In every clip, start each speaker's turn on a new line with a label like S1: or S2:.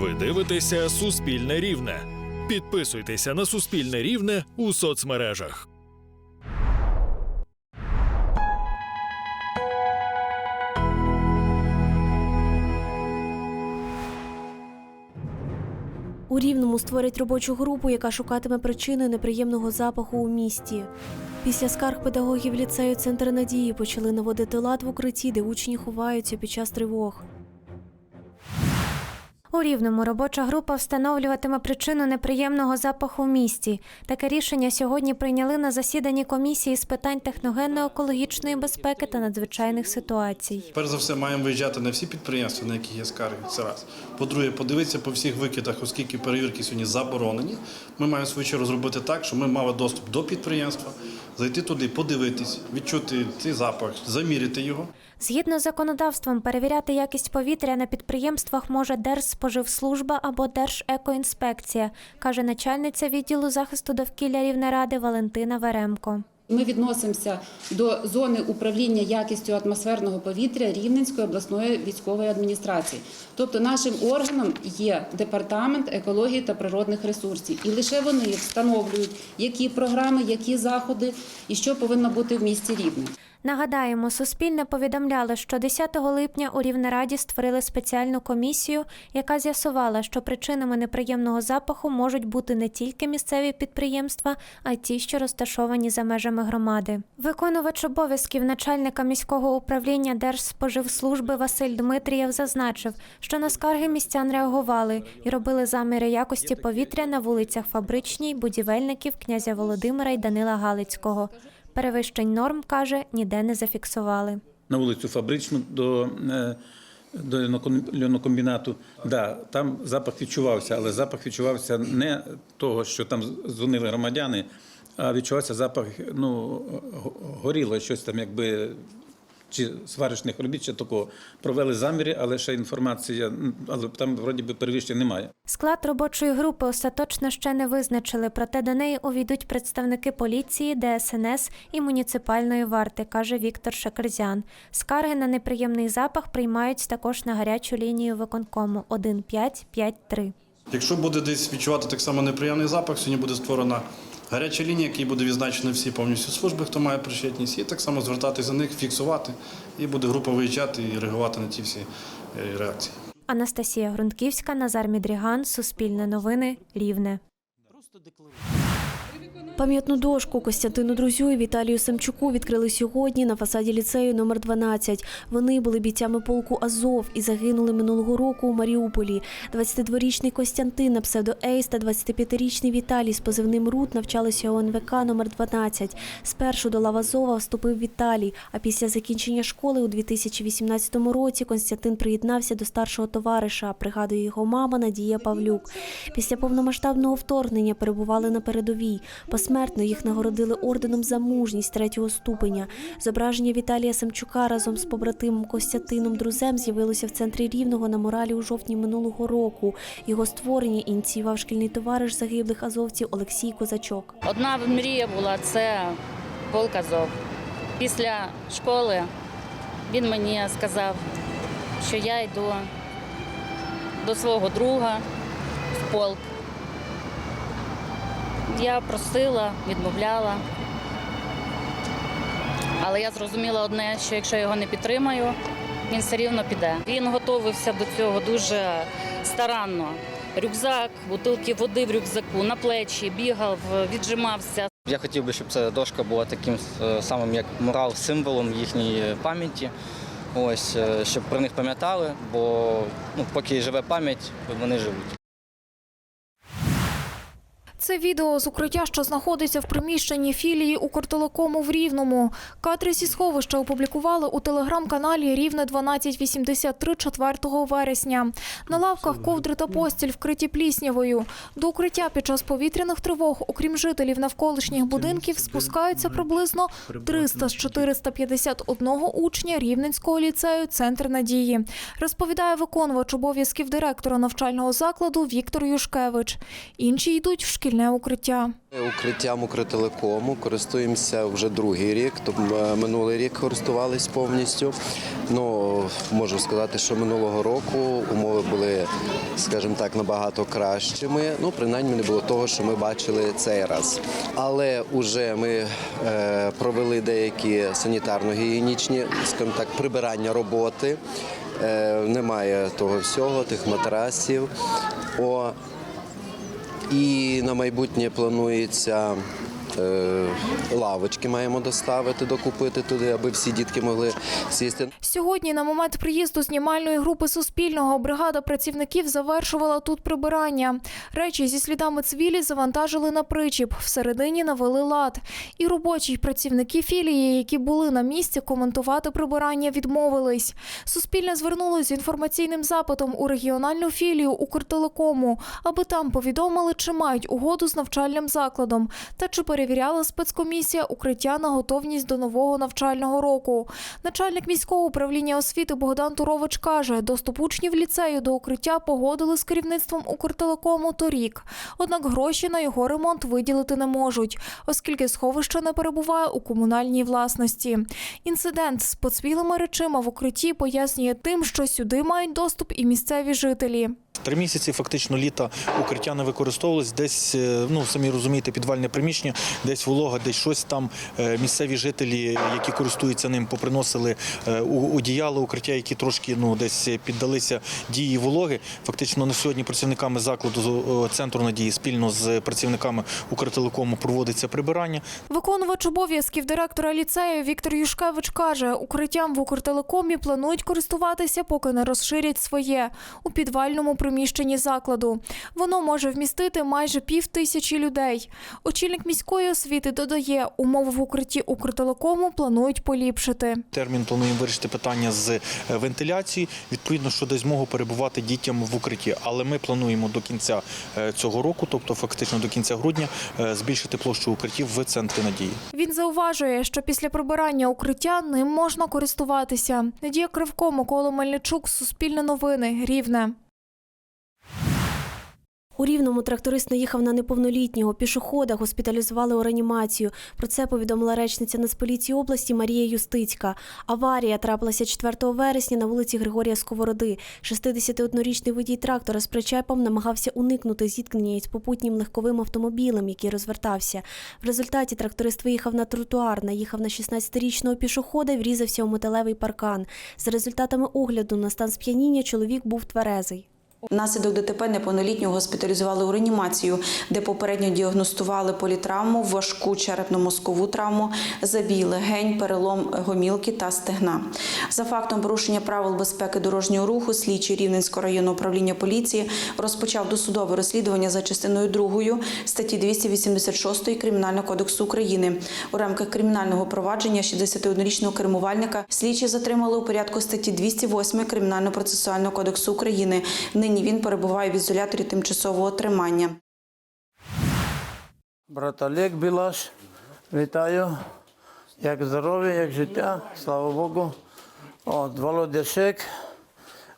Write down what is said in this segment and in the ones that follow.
S1: Ви дивитеся Суспільне Рівне. Підписуйтеся на Суспільне Рівне у соцмережах.
S2: У Рівному створять робочу групу, яка шукатиме причини неприємного запаху у місті. Після скарг педагогів ліцею Центр надії почали наводити лад в укритті, де учні ховаються під час тривог.
S3: У Рівному робоча група встановлюватиме причину неприємного запаху в місті. Таке рішення сьогодні прийняли на засіданні комісії з питань техногенно-екологічної безпеки та надзвичайних ситуацій.
S4: Перш за все, маємо виїжджати на всі підприємства, на які є скарги. Це раз. По-друге, подивитися по всіх викидах, оскільки перевірки сьогодні заборонені. Ми маємо свою чергу зробити так, щоб ми мали доступ до підприємства, зайти туди, подивитись, відчути цей запах, заміряти його.
S3: Згідно з законодавством, перевіряти якість повітря на підприємствах може Держспоживслужба або Держекоінспекція, каже начальниця відділу захисту довкілля Рівнеради Валентина Веремко.
S5: Ми відносимося до зони управління якістю атмосферного повітря Рівненської обласної військової адміністрації. Тобто нашим органом є департамент екології та природних ресурсів, і лише вони встановлюють, які програми, які заходи і що повинно бути в місті Рівне.
S3: Нагадаємо, Суспільне повідомляли, що 10 липня у Рівнераді створили спеціальну комісію, яка з'ясувала, що причинами неприємного запаху можуть бути не тільки місцеві підприємства, а й ті, що розташовані за межами громади. Виконувач обов'язків начальника міського управління Держспоживслужби Василь Дмитрієв зазначив, що на скарги містян реагували і робили заміри якості повітря на вулицях Фабричній, будівельників князя Володимира й Данила Галицького. Перевищень норм каже, ніде не зафіксували.
S6: на вулицю Фабричну до, е, до льоноком- льонокомбінату. Да, там запах відчувався, але запах відчувався не того, що там дзвонили громадяни, а відчувався запах, ну, горіло щось там, якби. Чи сварочних робіт, чи такого. Провели заміри, але ще інформація, але там вроді би перевищень немає.
S3: Склад робочої групи остаточно ще не визначили, проте до неї увійдуть представники поліції, ДСНС і муніципальної варти, каже Віктор Шакерзян. Скарги на неприємний запах приймають також на гарячу лінію виконкому 1553.
S4: Якщо буде десь відчувати так само неприємний запах, сьогодні буде створена гаряча лінія, якій буде відзначено всі повністю служби, хто має причетність, і так само звертатися за них, фіксувати, і буде група виїжджати і реагувати на ті всі е, реакції.
S3: Анастасія Грунтківська, Назар Мідріган, Суспільне новини, Рівне.
S2: Пам'ятну дошку Костянтину Друзю і Віталію Самчуку відкрили сьогодні на фасаді ліцею номер 12. Вони були бійцями полку Азов і загинули минулого року у Маріуполі. 22-річний Костянтин на псевдо Ейс та 25-річний Віталій з позивним Рут навчалися у НВК номер 12. Спершу до лав Азова вступив Віталій, а після закінчення школи у 2018 році Костянтин приєднався до старшого товариша, пригадує його мама Надія Павлюк. Після повномасштабного вторгнення перебували на передовій. Посмертно їх нагородили орденом за мужність третього ступеня. Зображення Віталія Самчука разом з побратимом Костянтином Друзем з'явилося в центрі Рівного на моралі у жовтні минулого року. Його створення ініціював шкільний товариш загиблих азовців Олексій Козачок.
S7: Одна мрія була це полк Азов. Після школи він мені сказав, що я йду до свого друга в полк. Я просила, відмовляла. Але я зрозуміла одне, що якщо я його не підтримаю, він все рівно піде. Він готувався до цього дуже старанно. Рюкзак, бутилки води в рюкзаку, на плечі, бігав, віджимався.
S8: Я хотів би, щоб ця дошка була таким е, самим як мурал, символом їхньої пам'яті. Ось, е, щоб про них пам'ятали, бо ну, поки живе пам'ять, вони живуть.
S9: Це відео з укриття, що знаходиться в приміщенні філії Укртелекому в Рівному. Кадри зі сховища опублікували у телеграм-каналі Рівне 1283 4 вересня. На лавках ковдри та постіль вкриті пліснявою. До укриття під час повітряних тривог, окрім жителів навколишніх будинків, спускаються приблизно 300 з 451 учня Рівненського ліцею Центр надії. Розповідає виконувач обов'язків директора навчального закладу Віктор Юшкевич. Інші йдуть в шкільну суспільне укриття.
S10: Укриттям Укртелекому користуємося вже другий рік. Тобто минулий рік користувались повністю. Ну можу сказати, що минулого року умови були, скажімо так, набагато кращими. Ну, принаймні не було того, що ми бачили цей раз. Але вже ми е, провели деякі санітарно-гігієнічні, скажімо так, прибирання роботи. Е, немає того всього, тих матрасів. О, і на майбутнє планується лавочки маємо доставити, докупити туди, аби всі дітки могли сісти.
S9: Сьогодні, на момент приїзду знімальної групи Суспільного, бригада працівників завершувала тут прибирання. Речі зі слідами цвілі завантажили на причіп. Всередині навели лад. І робочі й працівники філії, які були на місці, коментувати прибирання відмовились. Суспільне звернулося з інформаційним запитом у регіональну філію Укртелекому, аби там повідомили, чи мають угоду з навчальним закладом та чи перевіряла спецкомісія укриття на готовність до нового навчального року. Начальник міського управління освіти Богдан Турович каже, доступ учнів ліцею до укриття погодили з керівництвом Укртелекому торік. Однак гроші на його ремонт виділити не можуть, оскільки сховище не перебуває у комунальній власності. Інцидент з поцвілими речима в укритті пояснює тим, що сюди мають доступ і місцеві жителі.
S11: Три місяці фактично літа укриття не використовувалось. Десь, е, ну самі розумієте, підвальне приміщення, десь волога, десь щось там. Е, Місцеві жителі, які користуються ним, поприносили е, у- одіяло, укриття, які трошки ну десь піддалися дії вологи. Фактично на сьогодні працівниками закладу е, центру надії спільно з працівниками Укртелекому проводиться прибирання.
S9: Виконувач обов'язків директора ліцею Віктор Юшкевич каже, укриттям в Укртелекомі планують користуватися, поки не розширять своє у підвальному приміщенні закладу. Воно може вмістити майже пів тисячі людей. Очільник міської освіти додає, умови в укритті Укртелекому планують поліпшити.
S11: Термін плануємо вирішити питання з е, вентиляції, відповідно, що дасть змогу перебувати дітям в укритті. Але ми плануємо до кінця е, цього року, тобто фактично до кінця грудня, е, збільшити площу укриттів в центрі надії.
S9: Він зауважує, що після прибирання укриття ним можна користуватися. Надія Кривко, Микола Мельничук, Суспільне новини, Рівне.
S2: У Рівному тракторист наїхав на неповнолітнього пішохода, госпіталізували у реанімацію. Про це повідомила речниця Нацполіції області Марія Юстицька. Аварія трапилася 4 вересня на вулиці Григорія Сковороди. 61-річний водій трактора з причепом намагався уникнути зіткнення із попутнім легковим автомобілем, який розвертався. В результаті тракторист виїхав на тротуар, наїхав на 16-річного пішохода і врізався у металевий паркан. За результатами огляду на стан сп'яніння чоловік був тверезий.
S12: Внаслідок ДТП неповнолітнього госпіталізували у реанімацію, де попередньо діагностували політравму, важку черепно-мозкову травму, забій легень, перелом гомілки та стегна. За фактом порушення правил безпеки дорожнього руху, слідчий Рівненського районного управління поліції розпочав досудове розслідування за частиною 2 статті 286 Кримінального кодексу України. У рамках кримінального провадження 61-річного кермувальника слідчі затримали у порядку статті 208 Кримінально-процесуального кодексу України. Нині він перебуває в ізоляторі тимчасового тримання.
S13: Брат Олег Білаш, вітаю. Як здоров'я, як життя, слава Богу. От, Володя Шек,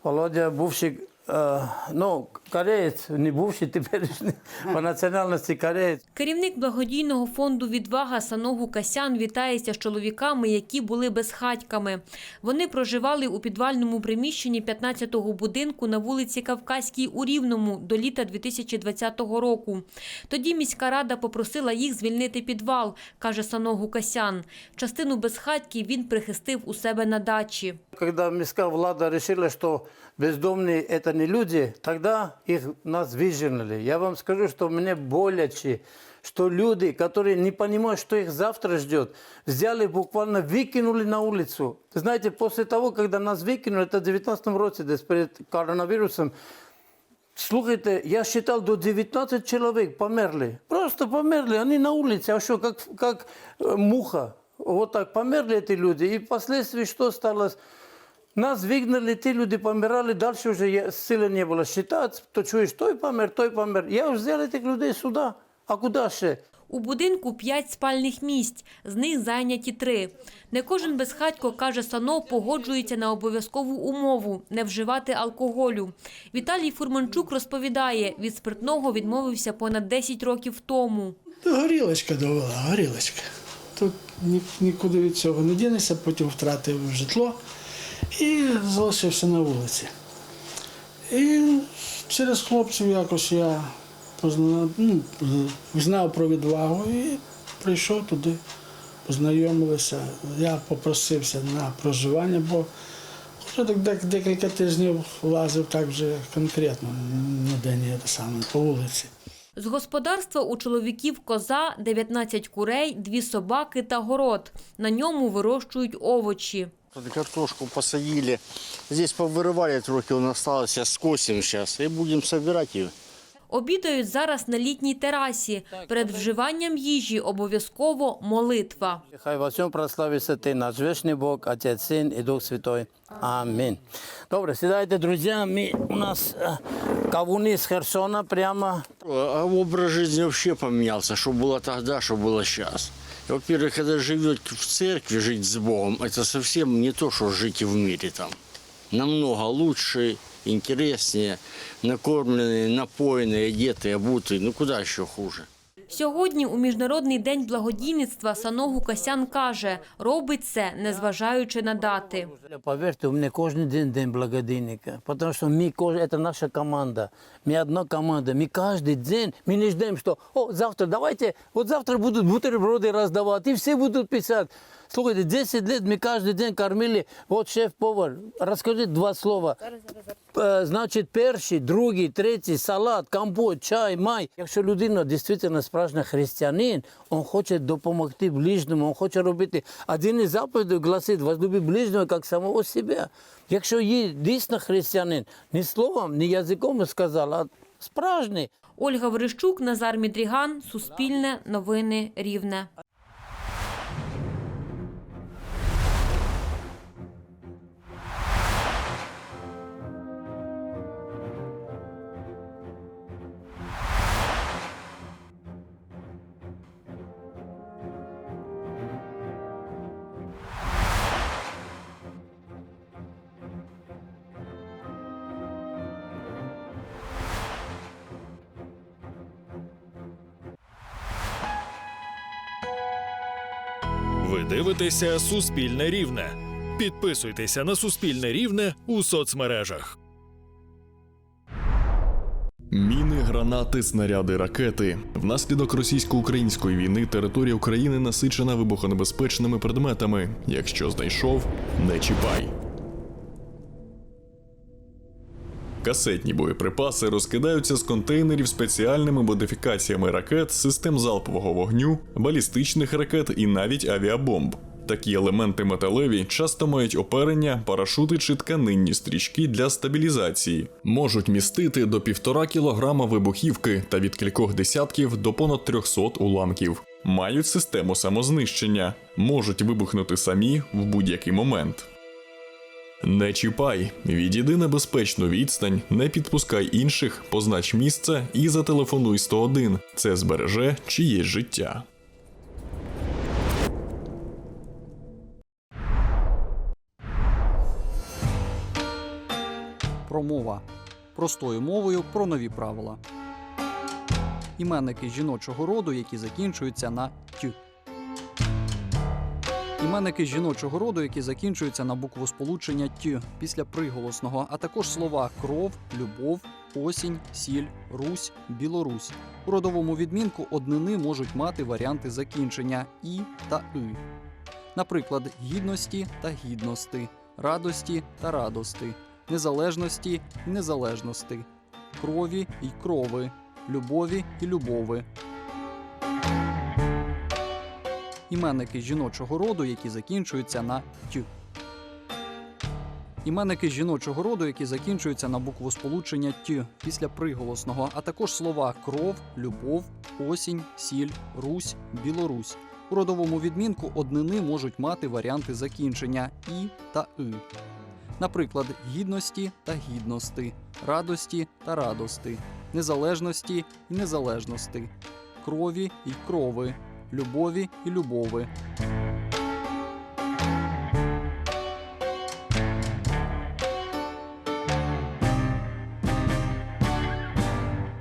S13: Володя бувший, е, ну, кореєць, не бувший, теперішній, по національності кореєць.
S14: Керівник благодійного фонду Відвага Саногу Касян вітається з чоловіками, які були безхатьками. Вони проживали у підвальному приміщенні 15-го будинку на вулиці Кавказькій у Рівному до літа 2020 року. Тоді міська рада попросила їх звільнити підвал, каже Саногу Касян. Частину безхатьків він прихистив у себе на дачі.
S13: Когда міська влада решила, что бездомные это не люди, тогда их нас выжернули. Я вам скажу, что мне боляче, что люди, которые не понимают, что их завтра ждет, взяли буквально выкинули на улицу. Знаете, после того, когда нас выкинули, это в 19 році, десь перед коронавирусом, Слухайте, я считал, до 19 человек померли. Просто померли, они на улице, а что, как, как э, муха. Вот так померли эти люди. И впоследствии что стало? Нас выгнали, те люди помирали, дальше уже я- силы не было считать, то чуешь, той помер, той помер. Я взял этих людей сюда. А куда ще?
S14: У будинку п'ять спальних місць, з них зайняті три. Не кожен безхатько, каже Сано, погоджується на обов'язкову умову – не вживати алкоголю. Віталій Фурманчук розповідає, від спиртного відмовився понад 10 років тому.
S15: Горілочка довела, горілочка. Тут ні- нікуди від цього не дінешся, потім втратив житло і залишився на вулиці. І через хлопців якось я позна... ну, знав про відвагу і прийшов туди, познайомилися. Я попросився на проживання, бо вже так декілька тижнів лазив так вже конкретно, ніде не те саме, по вулиці.
S14: З господарства у чоловіків коза, 19 курей, дві собаки та город. На ньому вирощують овочі.
S16: Тут Картошку посадили. Здесь повырывали трохи, он остался, скосим сейчас и будем собирать ее.
S14: Обідають зараз на літній терасі. Перед вживанням їжі обов'язково молитва.
S13: Хай во всьому прославиться Ти, наш вічний Бог, Отець, Син і Дух Святой. Амінь. Добре, сідайте, друзі. Ми, у нас е, кавуни з Херсона прямо.
S16: А образ жизни вообще поменялся, что было тогда, что было сейчас. Во-первых, когда живет в церкви, жить с Богом, это совсем не то, что жить в мире там. Намного лучше, интереснее, накормленные, напоенные, одетые, обутые. Ну куда еще хуже?
S14: Сьогодні у Міжнародний день благодійництва Саногу Касян каже, робить це, незважаючи на дати.
S13: Повірте, у мене кожен день день благодійника, тому що ми, це наша команда. Ми одна команда, ми кожен день, ми не ждемо, що о, завтра давайте, от завтра будуть бутерброди роздавати, і всі будуть писати. Слухайте, 10 лет ми кожен день кормили, от шеф-повар, розкажіть два слова. Е, Значить, перший, другий, третій, салат, компот, чай, май. Якщо людина дійсно справжній християнин, він хоче допомогти ближньому, він хоче робити. Один із заповідей гласить, возлюби ближнього, як самого себе. Якщо є дійсно християнин, не словом, не язиком сказав, а справжній.
S14: Ольга Верещук, Назар Мідріган, Суспільне, Новини, Рівне.
S1: Дивитеся Суспільне Рівне. Підписуйтеся на Суспільне Рівне у соцмережах.
S17: Міни, гранати, снаряди, ракети. Внаслідок російсько-української війни територія України насичена вибухонебезпечними предметами. Якщо знайшов, не чіпай. Касетні боєприпаси розкидаються з контейнерів спеціальними модифікаціями ракет, систем залпового вогню, балістичних ракет і навіть авіабомб. Такі елементи металеві часто мають оперення, парашути чи тканинні стрічки для стабілізації, можуть містити до півтора кілограма вибухівки та від кількох десятків до понад 300 уламків. Мають систему самознищення, можуть вибухнути самі в будь-який момент. Не чіпай, відійди на безпечну відстань, не підпускай інших, познач місце і зателефонуй 101. Це збереже чиєсь життя.
S18: Промова простою мовою про нові правила. Іменники жіночого роду, які закінчуються на. Іменники жіночого роду, які закінчуються на букву сполучення тю після приголосного, а також слова кров, любов, осінь, сіль, русь, білорусь. У родовому відмінку однини можуть мати варіанти закінчення і та и. Наприклад, гідності та гідності, радості та радости, незалежності і незалежності, крові й крови, любові і любови. Іменники жіночого роду, які закінчуються на тю. Іменники жіночого роду, які закінчуються на букву сполучення тю після приголосного, а також слова кров, любов, осінь, сіль, русь, білорусь. У родовому відмінку однини можуть мати варіанти закінчення і та и. Наприклад, гідності та гідності, радості та радости, незалежності і незалежності, крові і крови, любові і любови.